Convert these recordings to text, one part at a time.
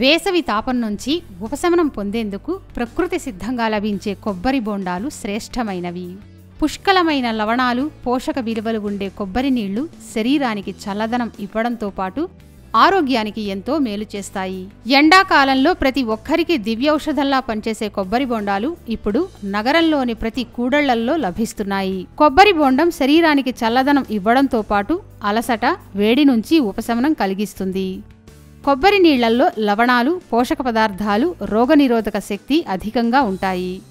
వేసవి తాపం నుంచి ఉపశమనం పొందేందుకు ప్రకృతి సిద్ధంగా లభించే కొబ్బరి బోండాలు శ్రేష్టమైనవి. పుష్కలమైన లవణాలు పోషక విలువలు ఉండే కొబ్బరి నీళ్ళు శరీరానికి చల్లదనం ఇవ్వడంతో పాటు ఆరోగ్యానికి ఎంతో మేలు చేస్తాయి. ఎండాకాలంలో ప్రతి ఒక్కరికి దివ్యౌషధంలా పనిచేసే కొబ్బరి బొండాలు ఇప్పుడు నగరంలోని ప్రతి కూడళ్ళల్లో లభిస్తున్నాయి. కొబ్బరి బొండం శరీరానికి చల్లదనం ఇవ్వడంతో పాటు అలసట వేడి నుంచి ఉపశమనం కలిగిస్తుంది. కొబ్బరి నీళ్ళల్లో లవణాలు పోషక పదార్థాలు రోగనిరోధక శక్తి అధికంగా ఉంటాయి.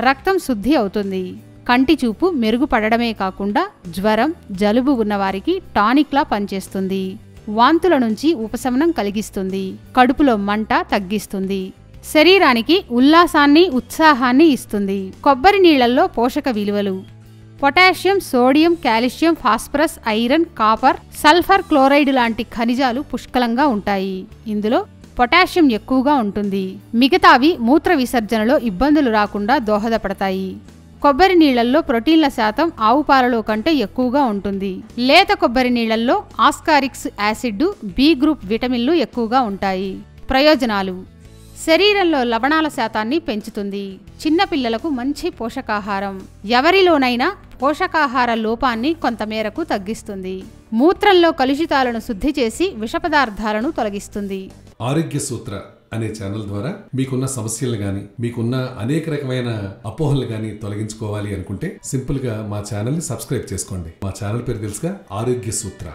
రక్తం శుద్ధి అవుతుంది. కంటి చూపు మెరుగుపడడమే కాకుండా జ్వరం జలుబు ఉన్నవారికి టానిక్లా పనిచేస్తుంది. వాంతుల నుంచి ఉపశమనం కలిగిస్తుంది. కడుపులో మంట తగ్గిస్తుంది. శరీరానికి ఉల్లాసాన్ని ఉత్సాహాన్ని ఇస్తుంది. కొబ్బరి నీళ్ళల్లో పోషక విలువలు. Potassium sodium calcium phosphorus iron copper sulphur chloride లాంటి ఖనిజాలు పుష్కలంగా ఉంటాయి. ఇందులో పొటాషియం ఎక్కువగా ఉంటుంది. మిగతావి మూత్ర విసర్జనలో ఇబ్బందులు రాకుండా దోహదపడతాయి. కొబ్బరి నీళ్ళల్లో ప్రోటీన్ల శాతం ఆవు పాలలో కంటే ఎక్కువగా ఉంటుంది. లేత కొబ్బరి నీళ్ళల్లో ఆస్కారిక్స్ యాసిడ్ బి గ్రూప్ విటమిన్లు ఎక్కువగా ఉంటాయి. ప్రయోజనాలు. శరీరంలో లవణాల శాతాన్ని పెంచుతుంది. చిన్నపిల్లలకు మంచి పోషకాహారం. ఎవరిలోనైనా పోషకాహార లోపాన్ని కొంతమేరకు తగ్గిస్తుంది. మూత్రంలో కలుషితాలను శుద్ధి చేసి విష పదార్థాలను తొలగిస్తుంది. ఆరోగ్య సూత్ర అనే ఛానల్ ద్వారా మీకున్న సమస్యలు గాని మీకున్న అనేక రకమైన అపోహలు గాని తొలగించుకోవాలి అనుకుంటే సింపుల్గా మా ఛానల్ని సబ్స్క్రైబ్ చేసుకోండి. మా ఛానల్ పేరు తెలుసుగా ఆరోగ్య సూత్ర.